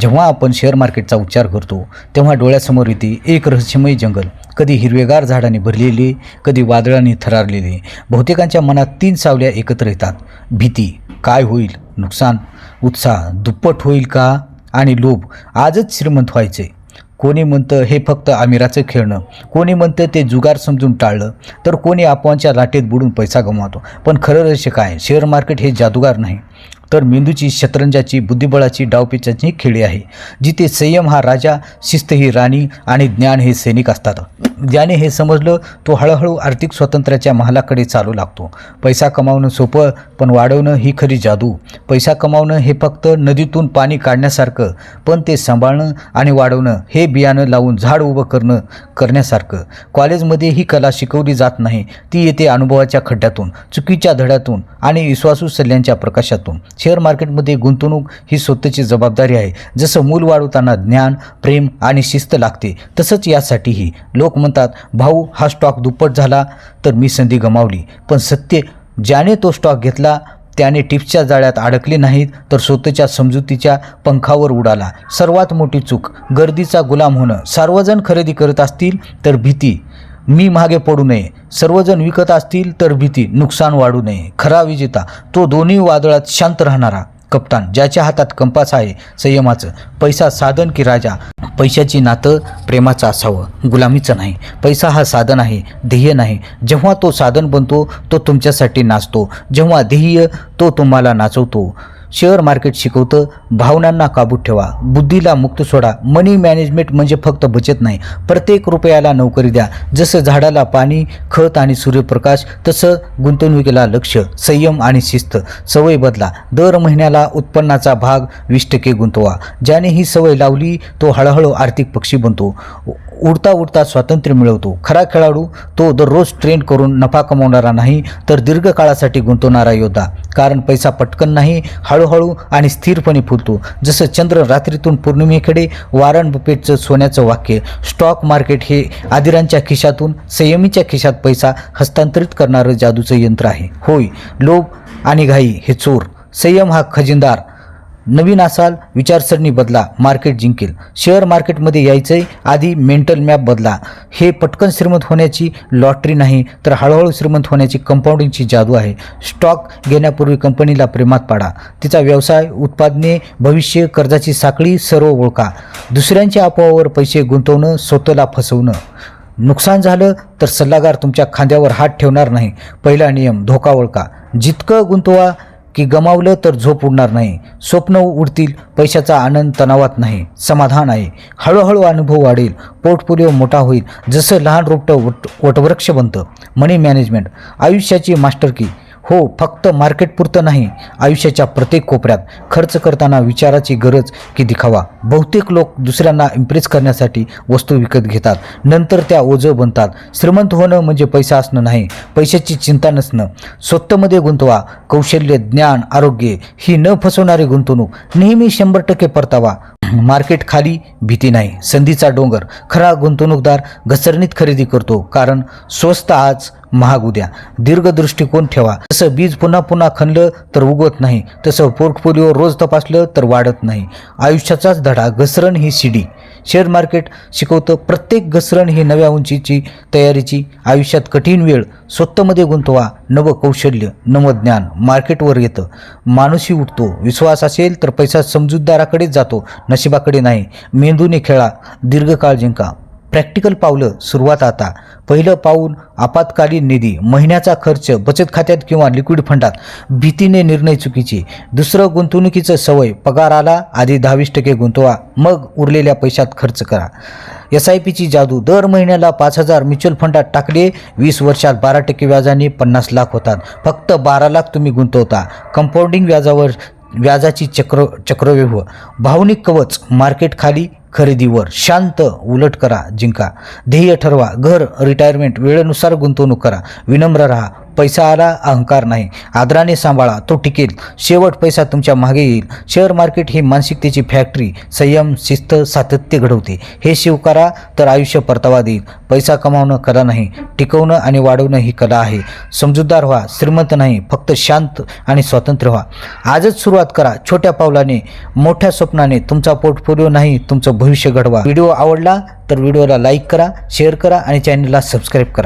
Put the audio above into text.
जेव्हा आपण शेअर मार्केटचा उच्चार करतो तेव्हा डोळ्यासमोर येते एक रहस्यमय जंगल. कधी हिरवेगार झाडांनी भरलेली कधी वादळांनी थरारलेली. बहुतेकांच्या मनात तीन सावल्या एकत्र येतात. भीती काय होईल? नुकसान? उत्साह दुप्पट होईल का? आणि लोभ? आजच श्रीमंत व्हायचे. कोणी म्हणतं हे फक्त आमिराचं खेळणं. कोणी म्हणतं ते जुगार समजून टाळलं. तर कोणी आपवांच्या लाटेत बुडून पैसा गमावतो. पण खरं रहस्य काय? शेअर मार्केट हे जादूगार नाही. तर मेंदूची शतरंजाची बुद्धिबळाची डावपेचाची खेळी आहे जिथे संयम हा राजा शिस्त ही राणी आणि ज्ञान हे सैनिक असतात. ज्याने हे समजलं तो हळूहळू आर्थिक स्वातंत्र्याच्या महालाकडे चालू लागतो. पैसा कमावणं सोपं पण वाढवणं ही खरी जादू. पैसा कमावणं हे फक्त नदीतून पाणी काढण्यासारखं पण ते सांभाळणं आणि वाढवणं हे बियाणं लावून झाड उभं करणं करण्यासारखं. कॉलेजमध्ये ही कला शिकवली जात नाही ती येते अनुभवाच्या खड्ड्यातून चुकीच्या धड्यातून आणि विश्वासू सल्ल्यांच्या प्रकाशातून. शेअर मार्केटमध्ये गुंतवणूक ही स्वतःची जबाबदारी आहे. जसं मूल वाढवताना ज्ञान प्रेम आणि शिस्त लागते तसंच यासाठीही. लोक म्हणतात भाऊ हा स्टॉक दुप्पट झाला तर मी संधी गमावली. पण सत्य ज्याने तो स्टॉक घेतला त्याने टिप्सच्या जाळ्यात अडकले नाहीत तर स्वतःच्या समजुतीच्या पंखावर उडाला. सर्वात मोठी चूक गर्दीचा गुलाम होणं. सर्वजण खरेदी करत असतील तर भीती. मी मागे पडू नये. सर्वजण विकत असतील तर भीती नुकसान वाढू नये. खरा विजेता तो दोन्ही वादळात शांत राहणारा. कप्तान ज्याच्या हातात कंपास आहे संयमाचं. पैसा साधन की राजा? पैशाची नातं प्रेमाचं असावं. गुलामीचं नाही. पैसा हा साधन आहे ध्येय नाही. जेव्हा तो साधन बनतो तो तुमच्यासाठी नाचतो. जेव्हा ध्येय तो तुम्हाला नाचवतो. शेअर मार्केट शिकवतं भावनांना काबूत ठेवा बुद्धीला मुक्त सोडा मनी मॅनेजमेंट म्हणजे फक्त बचत नाही. प्रत्येक रुपयाला नोकरी द्या. जसं झाडाला पाणी खत आणि सूर्यप्रकाश तसं गुंतवणुकीला लक्ष संयम आणि शिस्त. सवय बदला. दर महिन्याला उत्पन्नाचा भाग वीस टक्के गुंतवा. ज्याने ही सवय लावली तो हळूहळू आर्थिक पक्षी बनतो. उडता उडता स्वातंत्र्य मिळवतो. खरा खेळाडू तो दररोज ट्रेन करून नफा कमवणारा नाही तर दीर्घकाळासाठी गुंतवणारा योद्धा. कारण पैसा पटकन नाही हळूहळू आणि स्थिरपणे फुलतो. जसं चंद्र रात्रीतून पौर्णिमेकडे वारण बुपेटचं सोन्याचं वाक्य स्टॉक मार्केट हे आदिरांच्या खिशातून संयमीच्या खिशात पैसा हस्तांतरित करणारं जादूचं यंत्र आहे. होय लोभ आणि घाई हे चोर. संयम हा खजिनदार. नवीन असाल विचारसरणी बदला मार्केट जिंकेल. शेअर मार्केटमध्ये यायचंय आधी मेंटल मॅप बदला. हे पटकन श्रीमंत होण्याची लॉटरी नाही तर हळूहळू श्रीमंत होण्याची कंपाऊंडिंगची जादू आहे. स्टॉक घेण्यापूर्वी कंपनीला प्रेमात पाडा. तिचा व्यवसाय उत्पादने भविष्य कर्जाची साखळी सर्व ओळखा. दुसऱ्यांच्या अफवावर पैसे गुंतवणं स्वतःला फसवणं. नुकसान झालं तर सल्लागार तुमच्या खांद्यावर हात ठेवणार नाही. पहिला नियम धोका ओळखा. जितकं गुंतवा की गमावलं तर झोप उडणार नाही. स्वप्न उडतील पैशाचा आनंद तणावात नाही. समाधान आहे. हळूहळू अनुभव वाढेल. पोर्टफोलिओ मोठा होईल. जसं लहान रोपटं वट वटवृक्ष बनतं. मनी मॅनेजमेंट. आयुष्याची मास्टर की हो फक्त मार्केटपुरतं नाही आयुष्याच्या प्रत्येक कोपऱ्यात खर्च करताना विचाराची गरज की दिखावा. बहुतेक लोक दुसऱ्यांना इम्प्रेस करण्यासाठी वस्तू विकत घेतात. नंतर त्या ओझं बनतात. श्रीमंत होणं म्हणजे पैसा असणं नाही पैशाची चिंता नसणं. स्वतःमध्ये गुंतवा कौशल्य ज्ञान आरोग्य ही न फसवणारी गुंतवणूक. नेहमी शंभर टक्के परतावा. मार्केट खाली भीती नाही. संधीचा डोंगर खरा गुंतवणूकदार घसरणीत खरेदी करतो कारण स्वस्त आज महाग उद्या. दीर्घ दृष्टिकोन ठेवा. जसं बीज पुन्हा पुन्हा खणलं तर उगवत नाही तसं पोर्टफोलिओ रोज तपासलं तर वाढत नाही. आयुष्याचाच धडा घसरण ही शिडी. शेअर मार्केट शिकवतं. प्रत्येक घसरण ही नव्या उंचीची तयारीची आयुष्यात कठीण वेळ स्वतःमध्ये गुंतवा नवं कौशल्य नवं ज्ञान मार्केटवर येतं. माणूसही उठतो. विश्वास असेल तर पैसा समजूतदाराकडेच जातो नशिबाकडे नाही. मेंदूने खेळा दीर्घकाळ जिंका. प्रॅक्टिकल पावलं सुरुवात आता. पहिलं पाऊल आपत्कालीन निधी महिन्याचा खर्च बचत खात्यात किंवा लिक्विड फंडात भीतीने निर्णय चुकीचे. दुसरं गुंतवणुकीचं सवय पगार आला आधी दहावीस टक्के गुंतवा मग उरलेल्या पैशात खर्च करा. एस आय पीची जादू दर महिन्याला पाच हजार म्युच्युअल फंडात टाकले वीस वर्षात बारा टक्के व्याजाने पन्नास लाख होतात. फक्त बारा लाख तुम्ही गुंतवता. कंपाऊंडिंग व्याजावर व्याजाची चक्र चक्रव्यूह. भावनिक कवच मार्केट खाली खरेदीवर. शांत उलट करा जिंका. ध्येय ठरवा घर रिटायरमेंट वेळेनुसार गुंतवणूक करा. विनम्र राहा पैसा आला अहंकार नाही. आदराने सांभाळा. तो टिकेल. शेवट पैसा तुमच्या मागे येईल. शेअर मार्केट ही मानसिकतेची फॅक्टरी. संयम शिस्त सातत्य घडवते. हे शिव करा तर आयुष्य परतावा देईल. पैसा कमावणं कला नाही. टिकवणं आणि वाढवणं ही कला आहे. समजूतदार व्हा. श्रीमंत नाही. फक्त शांत आणि स्वतंत्र व्हा. आजच सुरुवात करा. छोट्या पावलाने मोठ्या स्वप्नाने. तुमचा पोर्टफोलिओ नाही तुमचं भविष्य घडवा. व्हिडिओ आवडला तर व्हिडिओला लाईक करा शेअर करा आणि चॅनलला सबस्क्राईब करा.